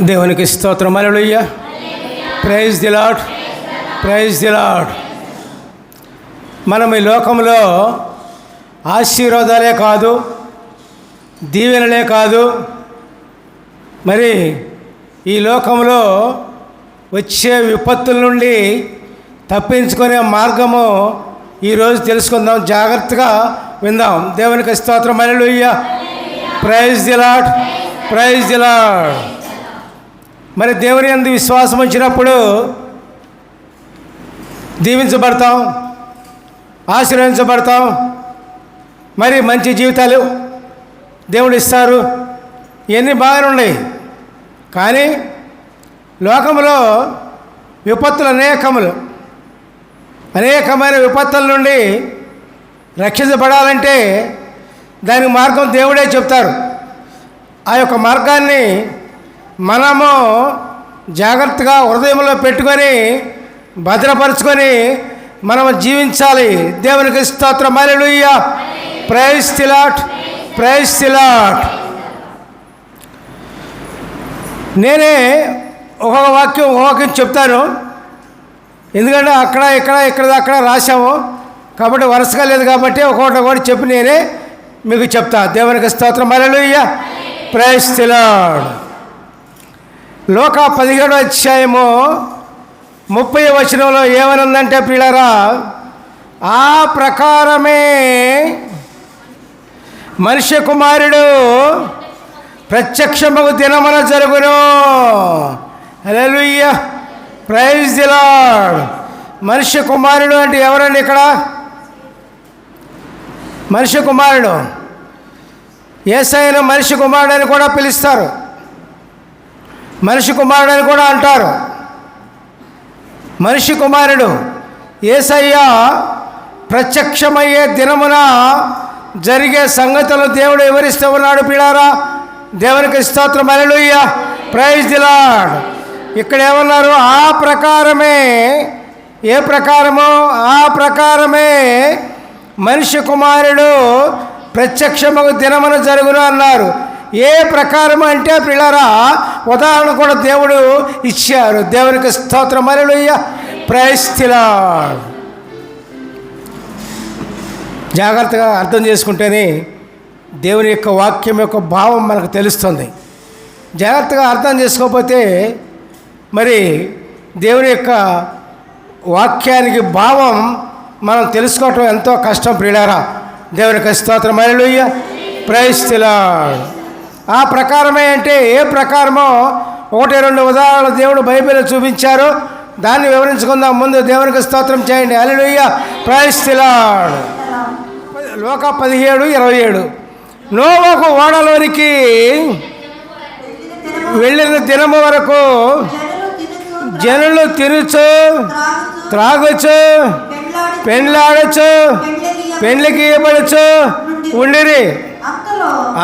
దేవునికి స్తోత్రం. Hallelujah praise the Lord praise the Lord మనం ఈ లోకంలో ఆశీర్వాదాలే కాదు దీవెనలే కాదు. మరి ఈ లోకంలో వచ్చే విపత్తుల నుండి తప్పించుకునే మార్గము ఈరోజు తెలుసుకుందాం. జాగ్రత్తగా విందాం. దేవునికి స్తోత్రం. Hallelujah praise the Lord praise the Lord మరి దేవుని అందు విశ్వాసం వచ్చినప్పుడు దీవించబడతాం ఆశీర్వదించబడతాం. మరి మంచి జీవితాలు దేవుడు ఇస్తారు. ఇవన్నీ బాగానే ఉన్నాయి. కానీ లోకంలో విపత్తులు అనేకములు. అనేకమైన విపత్తుల నుండి రక్షించబడాలంటే దానికి మార్గం దేవుడే చెప్తారు. ఆ యొక్క మార్గాన్ని మనము జాగ్రత్తగా హృదయంలో పెట్టుకొని భద్రపరుచుకొని మనం జీవించాలి. దేవునికి స్తోత్రం. మరలుయ్య ప్రైజ్ తిలాట్ ప్రైజ్ తిలాట్ నేనే ఒక్కొక్క వాక్యం ఒక వాక్యం చెప్తాను. ఎందుకంటే అక్కడ ఇక్కడ ఇక్కడ అక్కడ రాశాము. కాబట్టి వరుసగా లేదు కాబట్టి ఒక్కొక్కటి ఒకటి చెప్పి నేనే మీకు చెప్తా. దేవునికి స్తోత్రం. మరలుయ్య ప్రైజ్ తిలాడు లోక పదిహేడో అధ్యాయము ముప్పై వచనంలో ఏమనుందంటే పిల్లరా ఆ ప్రకారమే మనుష్య కుమారుడు ప్రత్యక్షముకు దినమున జరుగును. అలెలుయ్య ప్రైజ్ ది లార్డ్ మనుష్య కుమారుడు అంటే ఎవరండి ఇక్కడ? మనుష్య కుమారుడు. ఏసైన మనిషి కుమారుడు అని కూడా పిలుస్తారు. మనిషి కుమారుడు అని కూడా అంటారు. మనిషి కుమారుడు ఏసయ్య ప్రత్యక్షమయ్యే దినమున జరిగే సంగతులు దేవుడు వివరిస్తూ ఉన్నాడు పిడారా దేవునికి స్తోత్రం. అలలుయ్య ప్రైజ్ దిలాడ్ ఇక్కడ ఏమన్నారు? ఆ ప్రకారమే ఏ ప్రకారమో? ఆ ప్రకారమే మనిషి కుమారుడు ప్రత్యక్షమగు దినమున జరుగును అన్నారు. ఏ ప్రకారం అంటే పిల్లరా ఉదాహరణ కూడా దేవుడు ఇచ్చారు. దేవునికి స్తోత్రం. మరలుయ్య ప్రయస్థిలా జాగ్రత్తగా అర్థం చేసుకుంటేనే దేవుని యొక్క వాక్యం యొక్క భావం మనకు తెలుస్తుంది. జాగ్రత్తగా అర్థం చేసుకోకపోతే మరి దేవుని యొక్క వాక్యానికి భావం మనం తెలుసుకోవటం ఎంతో కష్టం ప్రియులారా. దేవునికి స్తోత్రం. అలలుయ్య ప్రయస్థిలా ఆ ప్రకారమే అంటే ఏ ప్రకారమో ఒకటి రెండు ఉదాహరణలు దేవుడు బైబిల్ చూపించారు. దాన్ని వివరించుకుందాం. ముందు దేవునికి స్తోత్రం చేయండి. అలలుయ్య ప్రయస్థిలాడు లోక పదిహేడు ఇరవై ఏడు. నోవకు ఓడలోనికి వెళ్ళిన దినము వరకు జనులు తినుచు త్రాగొచ్చు పెండ్లాడచ్చు పెండ్లికి ఇవ్వబడచ్చు ఉండిరి.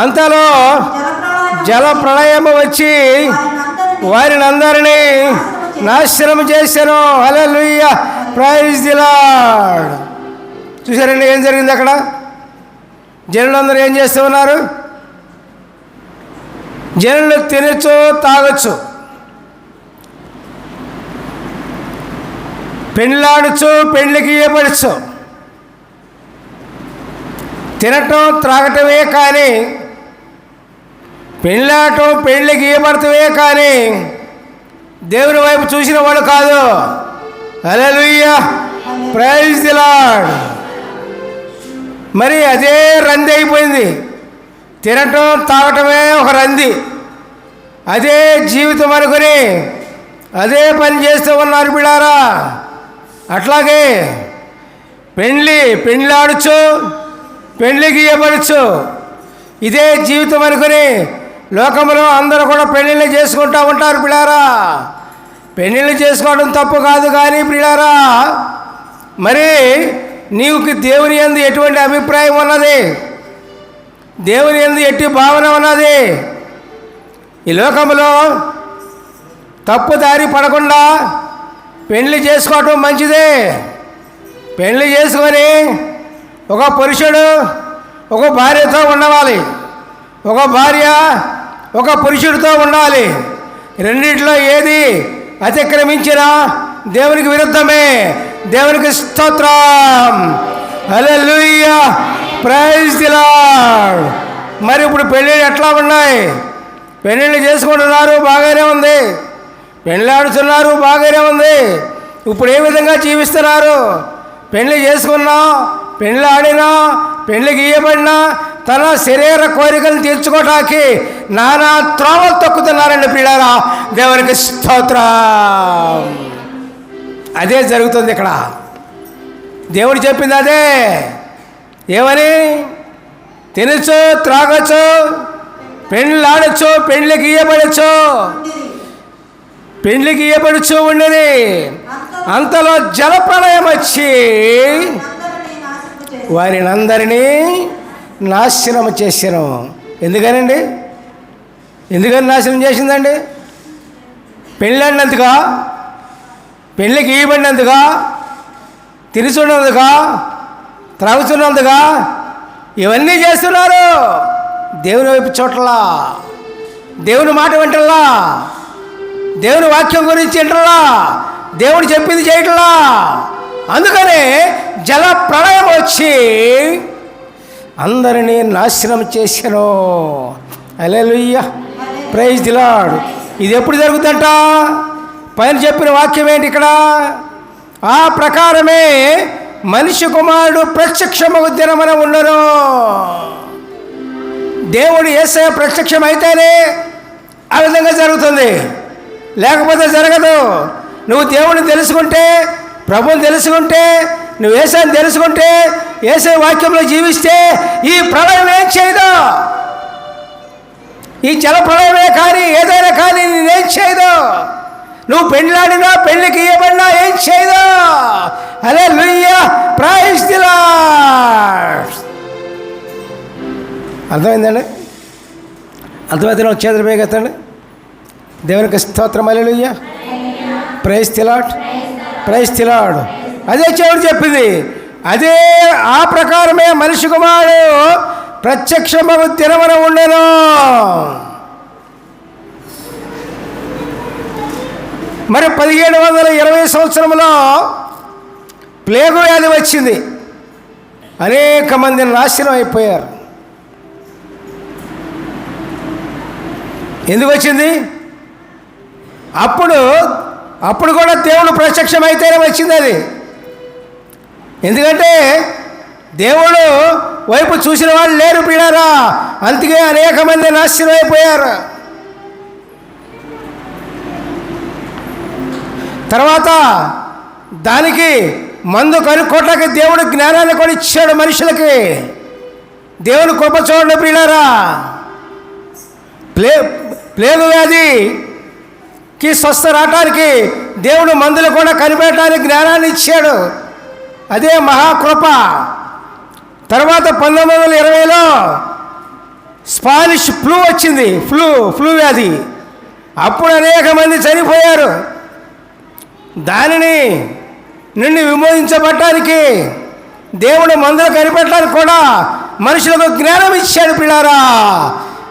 అంతలో జల ప్రళయము వచ్చి వారిని అందరినీ నాశనం చేశాను. హల్లెలూయా. ప్రైజ్ ది లార్డ్ చూసారండి ఏం జరిగింది అక్కడ? జనులందరూ ఏం చేస్తూ ఉన్నారు? జనులు తినచ్చు తాగొచ్చు. పెళ్ళాడచ్చు పెళ్ళికి ఇవ్వబడచ్చు తినటం త్రాగటమే కానీ పెళ్ళాటం పెళ్ళి ఇవ్వబడటమే కానీ దేవుని వైపు చూసిన వాళ్ళు కాదు. అలలుయ్య ప్రైజ్ దిలాడ్ మరి అదే రంది అయిపోయింది. తినటం తాగటమే ఒక రంది. అదే జీవితం అనుకుని అదే పని చేస్తూ ఉన్నారు బిడారా అట్లాగే పెళ్ళి పెళ్ళాడచ్చు పెళ్ళి ఇవ్వబడచ్చు ఇదే జీవితం అనుకుని లోకంలో అందరూ కూడా పెళ్ళిళ్ళు చేసుకుంటూ ఉంటారు పిల్లారా. పెళ్ళిళ్ళు చేసుకోవడం తప్పు కాదు కానీ పిల్లారా మరి నీకు దేవుని ఎందు ఎటువంటి అభిప్రాయం ఉన్నది? దేవుని ఎందు ఎట్టి భావన ఉన్నది? ఈ లోకంలో తప్పు దారి పడకుండా పెళ్ళి చేసుకోవటం మంచిదే. పెళ్ళి చేసుకొని ఒక పురుషుడు ఒక భార్యతో ఉండవాలి. ఒక భార్య ఒక పురుషుడితో ఉండాలి. రెండిట్లో ఏది అతిక్రమించినా దేవునికి విరుద్ధమే. దేవునికి స్తోత్రం. హల్లెలూయా. ప్రైజ్ ది మరి ఇప్పుడు పెళ్ళిళ్ళు ఎట్లా ఉన్నాయి? పెళ్ళిళ్ళు చేసుకుంటున్నారు బాగానే ఉంది. పెళ్ళాడుతున్నారు బాగానే ఉంది. ఇప్పుడు ఏ విధంగా జీవిస్తున్నారు? పెళ్ళి చేసుకున్నా పెళ్ళాడినా పెళ్ళి గీయబడినా తన శరీర కోరికలు తీర్చుకోవటానికి నానా త్రోవలు తొక్కుతున్నారండి పిల్లారా దేవునికి స్తోత్రం. అదే జరుగుతుంది ఇక్కడ. దేవుడు చెప్పింది అదే. ఏమని? తినచ్చు త్రాగచ్చు పెళ్ళి ఆడచ్చు పెళ్ళికి ఇయ్యబడచ్చు పెళ్ళికి ఇయ్యబడుచు అంతలో జలప్రలయం వచ్చి వారినందరినీ నాశనం చేశాను. ఎందుకనండి? ఎందుకని నాశనం చేసిందండి? పెళ్ళడినందుగా పెళ్ళికి ఇయ్యబడినందుగా తిరుచున్నందుగా త్రాగుతున్నందుగా ఇవన్నీ చేస్తున్నారు. దేవుని వైపు చోట్ల దేవుని మాట వింటలా దేవుని వాక్యం గురించి వింటలా దేవుడు చెప్పింది చేయటలా. అందుకనే జల ప్రళయం వచ్చి అందరినీ నాశనం చేశాను అలెలుయ్య ప్రైజ్ దిలాడు ఇది ఎప్పుడు జరుగుతుందంట? పైన చెప్పిన వాక్యం ఏంటి ఇక్కడ? ఆ ప్రకారమే మనిషి కుమారుడు ప్రత్యక్షమగు దినమన ఉండను దేవుడు ఏసే ప్రత్యక్షమైతేనే ఆ విధంగా జరుగుతుంది. లేకపోతే జరగదు. నువ్వు దేవుడిని తెలుసుకుంటే ప్రభుని తెలుసుకుంటే నువ్వు ఏసాన్ని తెలుసుకుంటే ఏసే వాక్యంలో జీవిస్తే ఈ ప్రళయం ఏం చేయదు. ఈ జల ప్రళయమే కానీ ఏదైనా కానీ నేనేం చేయదు. నువ్వు పెళ్ళాడినా పెళ్ళికి ఇవ్వబడినా ఏం చేయదు. అదే లుయ్య ప్రైజ్ దిలా అర్థమైందండి? అర్థమైతే నువ్వు చేతులు వేగెత్తండి దేవునికి స్తోత్రం అలెలుయ్య ప్రైజ్ తిలాట్ ప్రైజ్ అదే చెవుడు చెప్పింది. అదే ఆ ప్రకారమే మనిషి కుమారుడు ప్రత్యక్షమగు తిరమన ఉండను. మరి పదిహేడు వందల ఇరవై సంవత్సరంలో ప్లేగు వ్యాధి వచ్చింది. అనేక మంది నాశనం అయిపోయారు. ఎందుకు వచ్చింది? అప్పుడు అప్పుడు కూడా దేవుడు ప్రత్యక్షమైతేనే వచ్చింది అది. ఎందుకంటే దేవుడు వైపు చూసిన వాళ్ళు లేరు పీడారా. అందుకే అనేక మంది నాశనమైపోయారు. తర్వాత దానికి మందు కనుక్కోట్లకి దేవుడు జ్ఞానాన్ని కూడా ఇచ్చాడు మనుషులకి. దేవుని కృప చూడండి ప్రియులారా. ప్లే ప్లేగు కి స్వస్థ రావటానికి దేవుడు మందులు కూడా కనిపెట్టడానికి జ్ఞానాన్ని ఇచ్చాడు. అదే మహాకృప. తర్వాత పంతొమ్మిది వందల ఇరవైలో స్పానిష్ ఫ్లూ వచ్చింది. ఫ్లూ ఫ్లూ వ్యాధి. అప్పుడు అనేక మంది చనిపోయారు. దానిని నుండి విమోచించబడటానికి దేవుడు మందులు కనిపెట్టడానికి కూడా మనుషులకు జ్ఞానం ఇచ్చాడు పిల్లారా.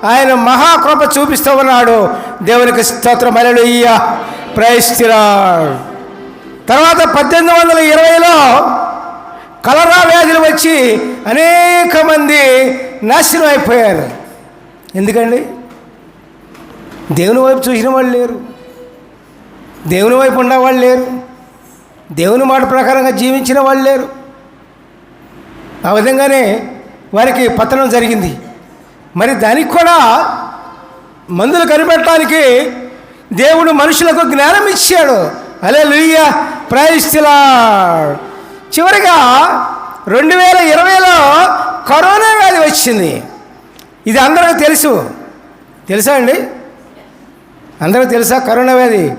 ఆయన మహాకృప చూపిస్తూ ఉన్నాడు దేవునికి స్తోత్రం. అలలుయ్య ప్రయస్తిరాడు తర్వాత పద్దెనిమిది వందల ఇరవైలో కలరా వ్యాధులు వచ్చి అనేక మంది నాశనం అయిపోయారు. ఎందుకండి? దేవుని వైపు చూసిన వాళ్ళు లేరు. దేవుని వైపు ఉన్నవాళ్ళు లేరు. దేవుని మాట ప్రకారంగా జీవించిన వాళ్ళు లేరు. ఆ విధంగానే వారికి పతనం జరిగింది. మరి దానికి కూడా మందులు కనిపెట్టడానికి దేవుడు మనుషులకు జ్ఞానం ఇచ్చాడు. అలే లుయ్య ప్రయస్తిలా చివరిగా రెండు వేల ఇరవైలో కరోనా వ్యాధి వచ్చింది. ఇది అందరికీ తెలుసు. తెలుసా అండి? అందరూ తెలుసా కరోనా వ్యాధి?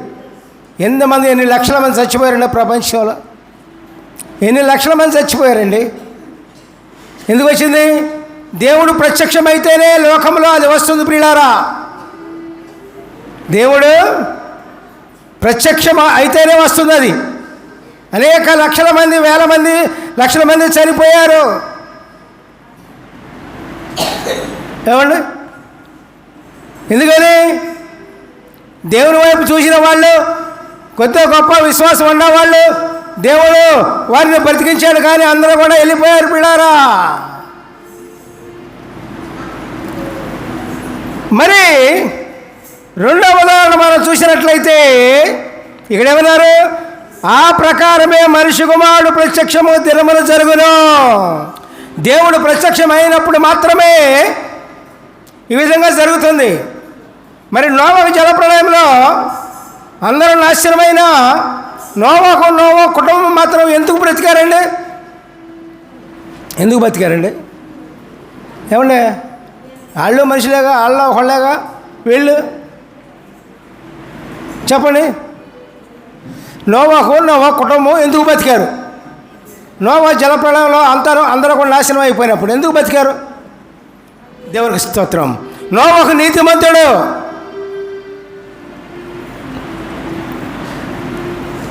ఎంతమంది ఎన్ని లక్షల మంది చచ్చిపోయారండి ప్రపంచంలో? ఎన్ని లక్షల మంది చచ్చిపోయారండి? ఎందుకు వచ్చింది? దేవుడు ప్రత్యక్షమైతేనే లోకంలో అది వస్తుంది ప్రియులారా. దేవుడు ప్రత్యక్షం అయితేనే వస్తుంది అది. అనేక లక్షల మంది వేల మంది లక్షల మంది చనిపోయారు. ఏమండి? ఎందుకని? దేవుని వైపు చూసిన వాళ్ళు కొత్త గొప్ప విశ్వాసం ఉన్నవాళ్ళు దేవుడు వారిని బ్రతికించాడు కానీ అందరూ కూడా వెళ్ళిపోయారు పిల్లారా మరి రెండవ ఉదాహరణ మనం చూసినట్లయితే ఇక్కడ ఏమన్నారు ఆ ప్రకారమే మనిషి కుమారుడు ప్రత్యక్షము దినములు జరుగును. దేవుడు ప్రత్యక్షమైనప్పుడు మాత్రమే ఈ విధంగా జరుగుతుంది. మరి నోవకు జలప్రలయంలో అందరూ నాశనమైన నోవాకు నోవా కుటుంబం మాత్రం ఎందుకు బ్రతికారండి? ఎందుకు బతికారండి ఏమండి? వాళ్ళు మనుషులేగా వాళ్ళ ఒకళ్ళేగా? వీళ్ళు? చెప్పండి. నోవాకు నోవా కుటుంబం ఎందుకు బతికారు? నోవా జలప్రళయంలో అందరూ అందరూ కూడా నాశనం అయిపోయినప్పుడు ఎందుకు బతికారు? దేవునికి స్తోత్రం. నోవాకు నీతిమంతుడు.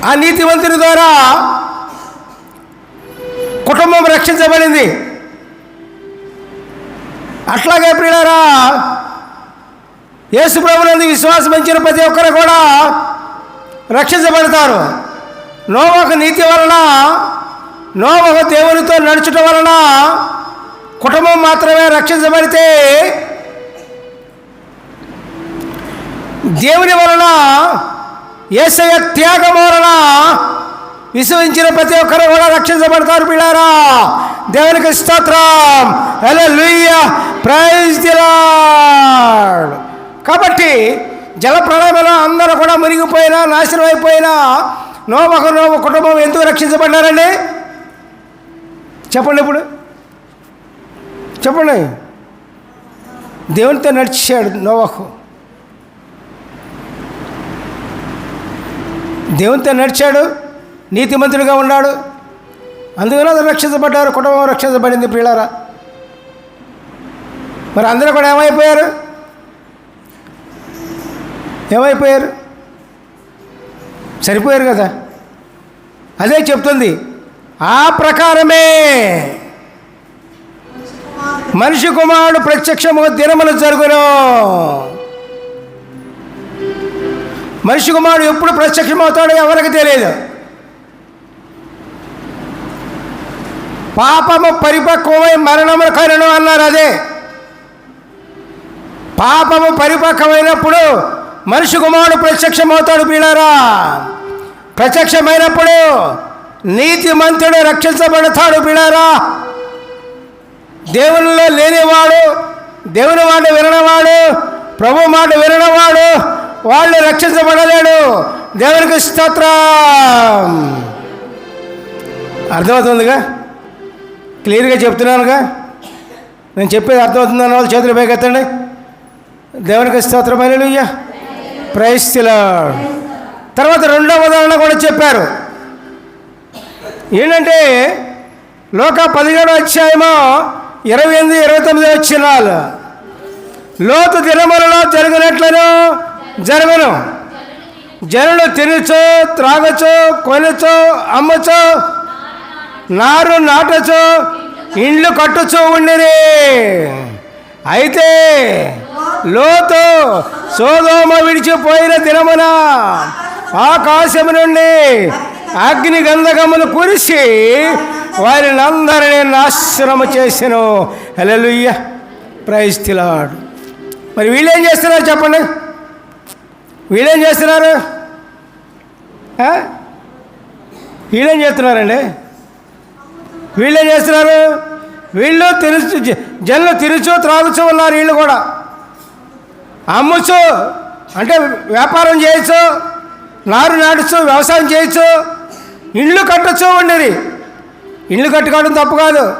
ఆ నీతివంతుని ద్వారా కుటుంబం రక్షించబడింది. అట్లాగే ప్రియులారా యేసు ప్రభునందు విశ్వాసం ఇచ్చిన ప్రతి ఒక్కరు కూడా రక్షించబడతారు. నోవకు నీతి వలన నోవకు దేవునితో నడుచుట వలన కుటుంబం మాత్రమే రక్షించబడితే దేవుని వలన ఏసయ త్యాగం వలన విశ్వసించిన ప్రతి ఒక్కరు కూడా రక్షించబడతారు పిల్లారా. దేవునికి స్తోత్రం. హలో లూయ ప్రైజ్ ది కాబట్టి జల ప్రళయంలో అందరూ కూడా మునిగిపోయినా నాశనం అయిపోయినా నోవకు నోవ కుటుంబం ఎందుకు రక్షించబడ్డారండి? చెప్పండి ఇప్పుడు. చెప్పండి. దేవునితో నడిచాడు నోవకు దేవునితో నడిచాడు. నీతిమంతుడిగా ఉన్నాడు. అందువల్ల అతను రక్షించబడ్డారు. కుటుంబం రక్షించబడింది పిల్లరా మరి అందరూ కూడా ఏమైపోయారు? ఏమైపోయారు? సరిపోయారు కదా? అదే చెప్తుంది. ఆ ప్రకారమే మనిషి కుమారుడు ప్రత్యక్షము దినములు జరుగును. మనిషి కుమారుడు ఎప్పుడు ప్రత్యక్షమవుతాడో ఎవరికి తెలియదు. పాపము పరిపక్వమై మరణము కరుణం అన్నారు అదే. పాపము పరిపక్వమైనప్పుడు మనిషి కుమారుడు ప్రత్యక్షమవుతాడు పీడారా ప్రత్యక్షమైనప్పుడు నీతిమంతుడు రక్షించబడతాడు పీడారా దేవునిలో లేనివాడు దేవుని మాట వినవాడు ప్రభు మాట వినవాడు వాళ్ళు రక్షించబడలేడు. దేవునికి స్తోత్రం. అర్థమవుతుందిగా? క్లియర్గా చెప్తున్నానుగా? నేను చెప్పేది అర్థమవుతుందని వాళ్ళు చేతులు పైకెత్తండి. దేవునికి స్తోత్రమైన ప్రైస్తిలా తర్వాత రెండవ ఉదాహరణ కూడా చెప్పారు. ఏంటంటే లోక పదిహేడు అధ్యాయమో ఇరవై ఎనిమిది ఇరవై తొమ్మిది వచ్చినాలు. లోతు దినములలో జరిగినట్లను జరగను. జనులు తినచో త్రాగచో కొనచో అమ్మచో నారు నాటచు ఇండ్లు కట్టుచో ఉండిరి. అయితే లోతు సోదోమ విడిచిపోయిన దినమున ఆకాశము నుండి అగ్ని గంధకములు కురిసి వారిని అందరినీ నాశనము చేసెను. హలలుయ్య ప్రైజ్ తిలాడు మరి వీళ్ళేం చేస్తున్నారు చెప్పండి. వీళ్ళేం చేస్తున్నారు? వీళ్ళేం చేస్తున్నారండి? వీళ్ళేం చేస్తున్నారు? వీళ్ళు తిరుచు జనులు తిరుచు త్రాగుచు ఉన్నారు వీళ్ళు కూడా. అమ్ముచు అంటే వ్యాపారం చేయొచ్చు నారు నాటుచు వ్యవసాయం చేయొచ్చు ఇళ్ళు కట్టచ్చు ఉండేది. ఇళ్ళు కట్టుకోవడం తప్పు కాదు.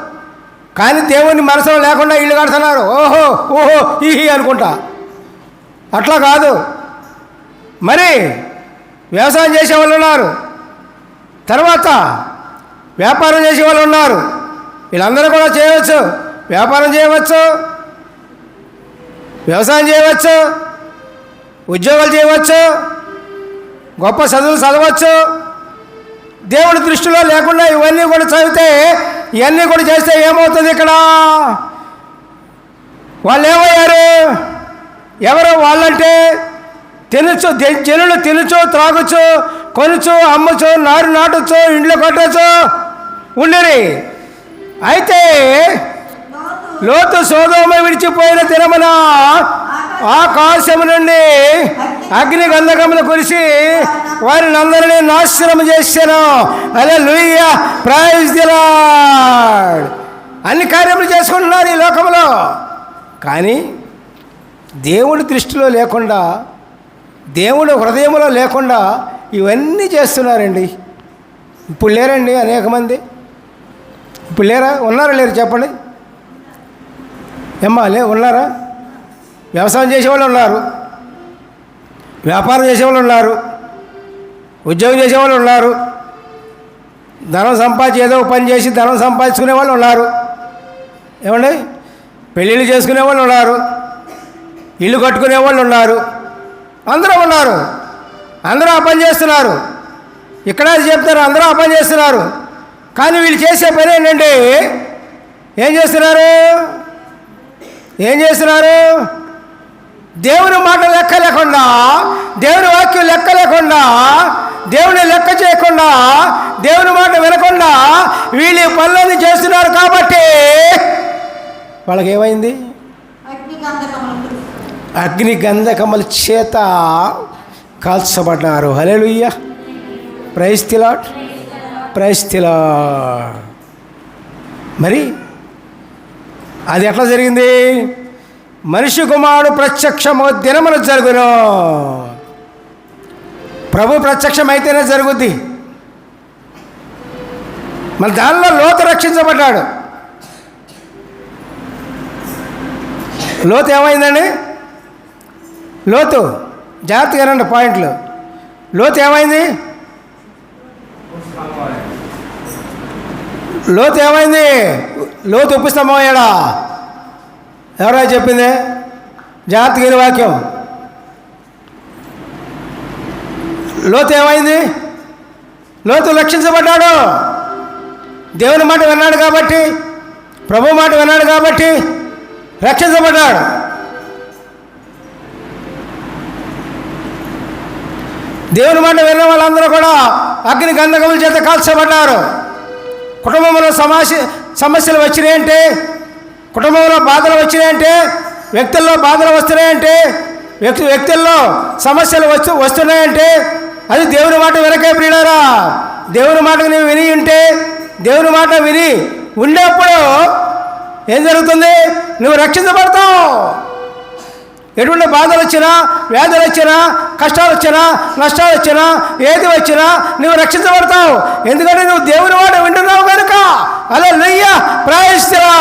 కానీ దేవుని మనసులో లేకుండా ఇల్లు కడుతున్నారు. ఓహో ఓహో ఈహి అనుకుంటా. అట్లా కాదు. మరి వ్యవసాయం చేసే వాళ్ళు ఉన్నారు. తర్వాత వ్యాపారం చేసే వాళ్ళు ఉన్నారు. వీళ్ళందరూ కూడా చేయవచ్చు. వ్యాపారం చేయవచ్చు. వ్యవసాయం చేయవచ్చు. ఉద్యోగాలు చేయవచ్చు. గొప్ప చదువులు చదవచ్చు. దేవుడి దృష్టిలో లేకుండా ఇవన్నీ కూడా చదివితే ఇవన్నీ కూడా చేస్తే ఏమవుతుంది ఇక్కడ? వాళ్ళు ఏమయ్యారు? ఎవరు వాళ్ళంటే తినచ్చు జనులు తినచ్చు త్రాగొచ్చు కొనుచు అమ్మచ్చు నారు నాటచ్చు ఇంట్లో కట్టచ్చు. ఉండని అయితే లోతు సోదోమ విడిచిపోయిన తిరమన ఆకాశము నుండి అగ్ని గంధకములు కురిసి వారిని అందరినీ నాశనం చేశాను. అదే లూయ ప్రైజ్ అన్ని కార్యములు చేసుకుంటున్నారు ఈ లోకంలో కానీ దేవుడి దృష్టిలో లేకుండా దేవుడు హృదయంలో లేకుండా ఇవన్నీ చేస్తున్నారండి. ఇప్పుడు లేరండి అనేక మంది. ఇప్పుడు లేరా? ఉన్నారా లేరు చెప్పండి. ఏమ్మా లే ఉన్నారా? వ్యవసాయం చేసేవాళ్ళు ఉన్నారు. వ్యాపారం చేసేవాళ్ళు ఉన్నారు. ఉద్యోగం చేసేవాళ్ళు ఉన్నారు. ధనం సంపాదించి ఏదో పని చేసి ధనం సంపాదించుకునే వాళ్ళు ఉన్నారు. ఏమండి? పెళ్ళిళ్ళు చేసుకునే వాళ్ళు ఉన్నారు. ఇల్లు కట్టుకునే వాళ్ళు ఉన్నారు. అందరూ ఉన్నారు. అందరూ ఆ పని చేస్తున్నారు. ఇక్కడ చెప్తారు అందరూ ఆ పని చేస్తున్నారు. కానీ వీళ్ళు చేసే పని ఏంటంటే ఏం చేస్తున్నారు? ఏం చేస్తున్నారు? దేవుని మాట లెక్క లేకుండా దేవుని వాక్యం లెక్క లేకుండా దేవుని లెక్క చేయకుండా దేవుని మాట వినకుండా వీళ్ళు పనులన్నీ చేస్తున్నారు కాబట్టి వాళ్ళకి ఏమైంది అగ్ని గంధకములకు గంధకముల చేత కాల్చబడ్డారు. Hallelujah praise the Lord praise మరి అది ఎట్లా జరిగింది? మనిషి కుమారుడు ప్రత్యక్షము దినమున జరుగును. ప్రభు ప్రత్యక్షమైతేనే జరుగుద్ది. మరి దానిలో లోతు రక్షించబడ్డాడు. లోతు ఏమైందండి? లోతు జాగ్రత్తగా రండి పాయింట్లు. లోతు ఏమైంది? లోతు ఏమైంది? లోతు ఉప్పిస్తామో ఎవరా ఎవరో చెప్పింది? జాగ్రత్తగిరి వాక్యం. లోతు ఏమైంది? లోతు రక్షించబడ్డాడు. దేవుని మాట విన్నాడు కాబట్టి ప్రభు మాట విన్నాడు కాబట్టి రక్షించబడ్డాడు. దేవుని మాట విన్న వాళ్ళందరూ కూడా అగ్ని గంధకముల చేత కాల్చబడ్డారు. కుటుంబంలో సమస్య సమస్యలు వచ్చినాయంటే కుటుంబంలో బాధలు వచ్చినాయంటే వ్యక్తుల్లో బాధలు వస్తున్నాయంటే వ్యక్తి వ్యక్తుల్లో సమస్యలు వస్తు వస్తున్నాయంటే అది దేవుని మాట వెనకే ప్రియులారా. దేవుని మాట నువ్వు విని ఉంటే దేవుని మాట విని ఉండేప్పుడు ఏం జరుగుతుంది? నువ్వు రక్షించబడతావు. ఎటువంటి బాధలు వచ్చినా వ్యాధులు వచ్చినా కష్టాలు వచ్చినా నష్టాలు వచ్చినా ఏది వచ్చినా నువ్వు రక్షించబడతావు. ఎందుకంటే నువ్వు దేవుని వాడు వింటున్నావు కనుక అలా లెయ్య ప్రాయస్తిరా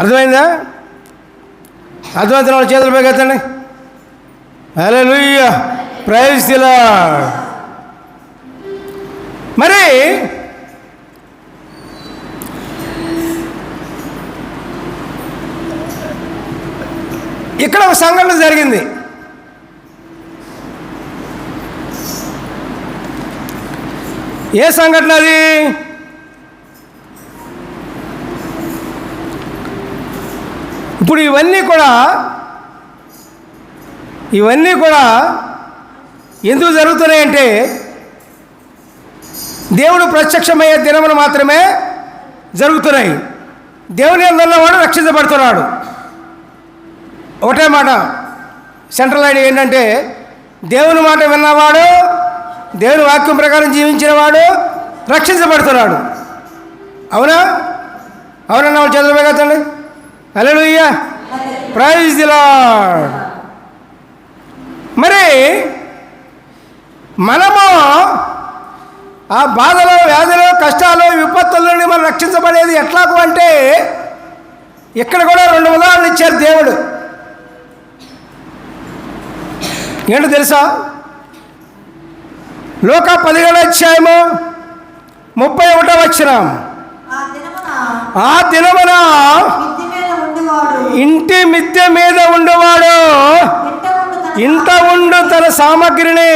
అర్థమైందా? అర్థమైతే వాళ్ళ చేతులు పైకెత్తండి. అదే లుయ్య ప్రాయస్తిలా మరి ఇక్కడ ఒక సంఘటన జరిగింది. ఏ సంఘటన అది? ఇప్పుడు ఇవన్నీ కూడా ఇవన్నీ కూడా ఎందుకు జరుగుతున్నాయంటే దేవుడు ప్రత్యక్షమయ్యే దినములు మాత్రమే జరుగుతున్నాయి. దేవుని అందరివాడు రక్షించబడుతున్నాడు. ఒకటే మాట. సెంట్రల్ ఐడియా ఏంటంటే దేవుని మాట విన్నవాడు దేవుని వాక్యం ప్రకారం జీవించినవాడు రక్షించబడుతున్నాడు. అవునా? అవునన్నా వాళ్ళు చదువు కదండి అలెలుయ్య ప్రైజ్ మరి మనము ఆ బాధలు వ్యాధులు కష్టాలు విపత్తుల నుండి మనం రక్షించబడేది ఎట్లాకు అంటే ఇక్కడ కూడా రెండు ఉదాహరణలు ఇచ్చారు దేవుడు. ఏంటో తెలుసా? లోక పదిహేడు అధ్యాయము ముప్పై ఒకటో వచ్చిన ఆ దినమున ఉండేవాడు. ఇంటి మిద్దె మీద ఉండేవాడు. ఇంట ఉండు తన సామగ్రిని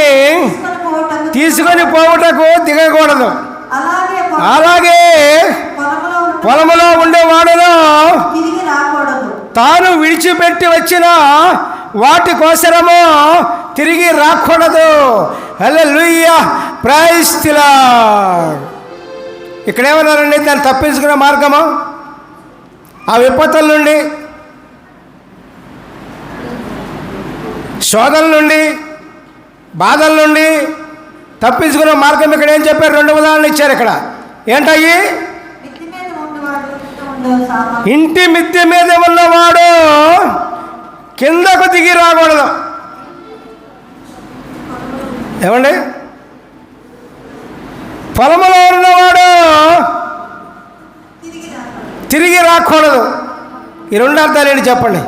తీసుకొని పోవటకు దిగకూడదు. అలాగే పొ- అలాగే పొలములో ఉండి పొలములో ఉండేవాడును తిరిగి రాకూడదు. తాను విడిచిపెట్టి వచ్చిన వాటి కోసరము తిరిగి రాకూడదు. హలో లూయ ప్రైస్తిలా ఇక్కడ దాన్ని తప్పించుకునే మార్గము. ఆ విపత్తుల నుండి శోధల నుండి బాధల నుండి తప్పించుకునే మార్గం ఇక్కడ ఏం చెప్పారు? రెండు ఉదాహరణలు ఇచ్చారు ఇక్కడ. ఏంటయ్యి? ఇంటి మిద్దె మీద ఉన్నవాడు కిందకు దిగి రాకూడదు. ఏమండి? పొలములో ఉన్నవాడు తిరిగి రాకూడదు. ఈ రెండు అర్థాలు ఏంటి చెప్పండి?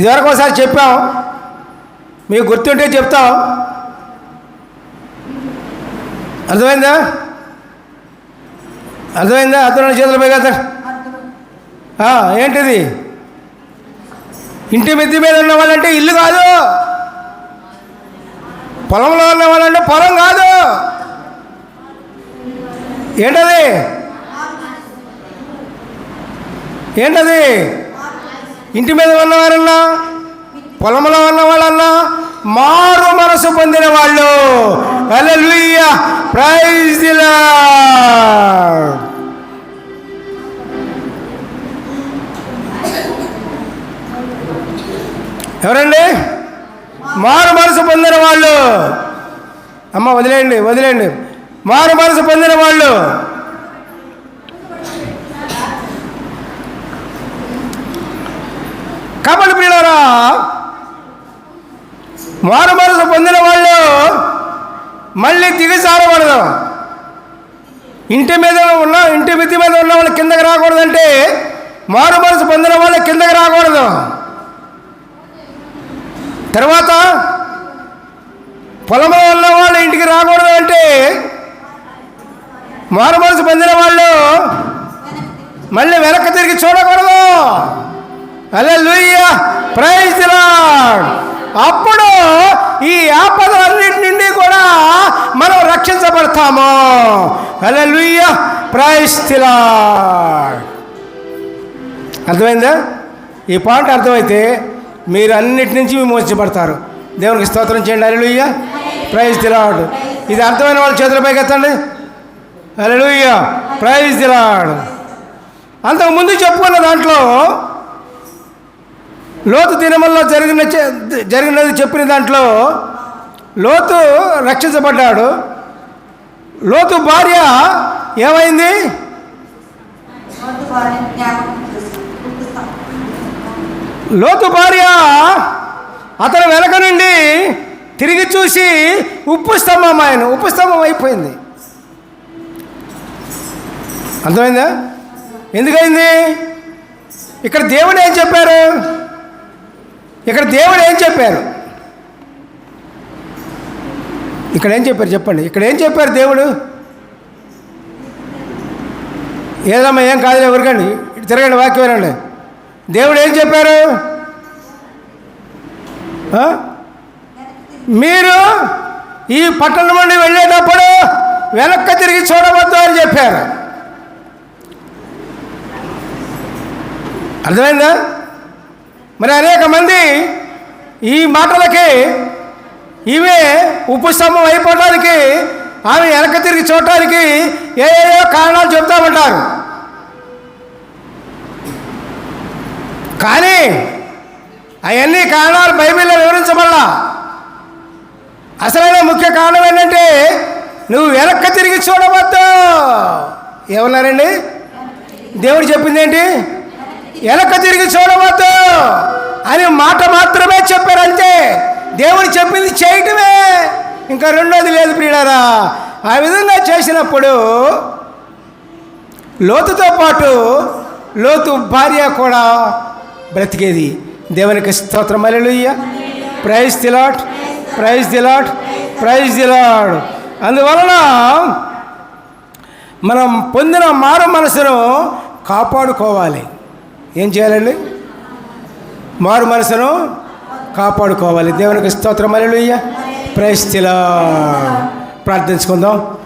ఇదివరకు ఒకసారి చెప్పాం. మీకు గుర్తుంటే చెప్తాం. అర్థమైందా? అర్థమైందా? అర్థమైన చేతులు పోయి కదా ఆ, ఏంటిది? ఇంటి మిద్ది మీద ఉన్న వాళ్ళంటే ఇల్లు కాదు. పొలంలో ఉన్న వాళ్ళంటే పొలం కాదు. ఏంటది? ఏంటది? ఇంటి మీద ఉన్నవారన్నా పొలంలో ఉన్న వాళ్ళన్నా మారు మనసు పొందిన వాళ్ళు. హల్లెలూయా. ప్రైజ్ ది ఎవరండి? మారు మనసు పొందిన వాళ్ళు. అమ్మ వదిలేయండి వదిలేయండి. మారు మనసు పొందిన వాళ్ళు. కాబట్టి ప్రియులరా మారు మనసు పొందిన వాళ్ళు మళ్ళీ దిగజారకూడదు ఇంటి మీద ఉన్న ఇంటి మిత్తి మీద ఉన్న వాళ్ళు కిందకి రాకూడదంటే మారు మనసు పొందిన వాళ్ళు కిందకి రాకూడదు. తర్వాత పొలంలో ఉన్న వాళ్ళు ఇంటికి రాకూడదు అంటే మారు మనసు పొందిన వాళ్ళు మళ్ళీ వెనక్కి తిరిగి చూడకూడదు. అలా లూయ ప్రైజ్ అప్పుడు ఈ ఆపదలన్నిటి నుండి కూడా మనం రక్షించబడతాము. అలా లూయ ప్రైజ్ అర్థమైందా? ఈ పాయింట్ అర్థమైతే మీరు అన్నిటి నుంచి విమోచించబడతారు. దేవునికి స్తోత్రం చేయండి. అలెలుయ్య ప్రైజ్ తిలాడు ఇది అర్థమైన వాళ్ళ చేతులపై ఎత్తండి. అలెలుయ్య ప్రైజ్ తిలాడు అంతకు ముందు చెప్పుకున్న దాంట్లో లోతు దినముల్లో జరిగిన చె- జరిగినది చెప్పిన దాంట్లో లోతు రక్షించబడ్డాడు. లోతు భార్య ఏమైంది నోటి వారిని జ్ఞాపకం చేసి గుర్తిస్తాం. లోతు భార్య అతను వెనక నుండి తిరిగి చూసి ఉప్పు స్తంభం ఆయన ఉప్పు స్తంభం అయిపోయింది. అర్థమైందా? ఎందుకైంది? ఇక్కడ దేవుడు ఏం చెప్పారు? ఇక్కడ దేవుడు ఏం చెప్పారు? ఇక్కడ ఏం చెప్పారు చెప్పండి. ఇక్కడ ఏం చెప్పారు దేవుడు? ఏదమ్మా ఏం కాదులే ఎవరికండి తిరగండి వాక్యం వినండి. దేవుడు ఏం చెప్పారు? మీరు ఈ పట్టణం నుండి వెళ్ళేటప్పుడు వెనక్కి తిరిగి చూడవద్దు అని చెప్పారు. అర్థమైందా? మరి అనేక మంది ఈ మాటలకి ఇవే ఉపశమం అయిపోవడానికి ఆమె వెనక తిరిగి చూడటానికి ఏ కారణాలు చెప్తామంటారు కానీ అవన్నీ కారణాలు బైబిల్లో వివరించబడలా. అసలైన ముఖ్య కారణం ఏంటంటే నువ్వు వెనక్కి తిరిగి చూడవద్దు ఏమన్నారండి? దేవుడు చెప్పింది ఏంటి? వెనక్కి తిరిగి చూడవద్దు అని మాట మాత్రమే చెప్పారు అంతే. దేవుడు చెప్పింది చేయటమే. ఇంకా రెండోది లేదు ప్రియుడారా ఆ విధంగా చేసినప్పుడు లోతుతో పాటు లోతు భార్య కూడా బ్రతికేది. దేవునికి స్తోత్రం. Hallelujah praise the Lord praise the Lord praise the Lord అందువలన మనం పొందిన మారు మనసును కాపాడుకోవాలి. ఏం చేయాలండి? మారు మనసును కాపాడుకోవాలి. దేవునికి స్తోత్రం. అలెలుయ్య ప్రైజ్ దిలాడ్ ప్రార్థించుకుందాం.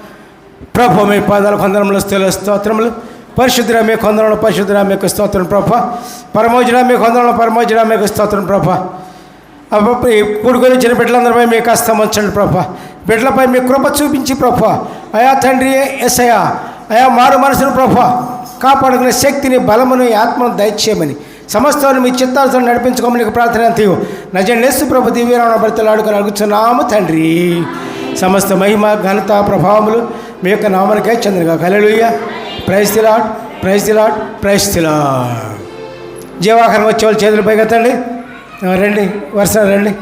ప్రభు మీ పాదాలు కొందరములు స్థిర స్తోత్రములు. పరిశుద్ధుల మీకు కొందరంలో పరిశుద్ధుల మీకు స్తోత్రం ప్రభ. పరమోజన మీకు కొందరంలో పరమోజన మీకు స్తోత్రం ప్రభ. అప్పుడు కూడుకొని వచ్చిన బిడ్డలందరిపై మీకు హస్తం ఉంచండి ప్రభ. బిడ్డలపై మీ కృప చూపించి ప్రభ. అయా తండ్రి ఎస్ఐయా అయా మారు మనసును ప్రభ. కాపాడుకునే శక్తిని బలమును ఆత్మను దయచేయమని. సమస్తాన్ని మీ చిత్తాలతో నడిపించుకోమని ప్రార్థన తీయు నజనేసు ప్రభు దివ్యరామ భర్తలు ఆడుకొని అడుగుతున్నాము తండ్రి. సమస్త మహిమ ఘనత ప్రభావములు మీ యొక్క నామనికే చంద్రగా. కలలుయ్య praise the Lord praise the Lord praise the Lord జీవాహారం వచ్చే వాళ్ళు చేతులు పైకెత్తండి. రండి వరుస రండి.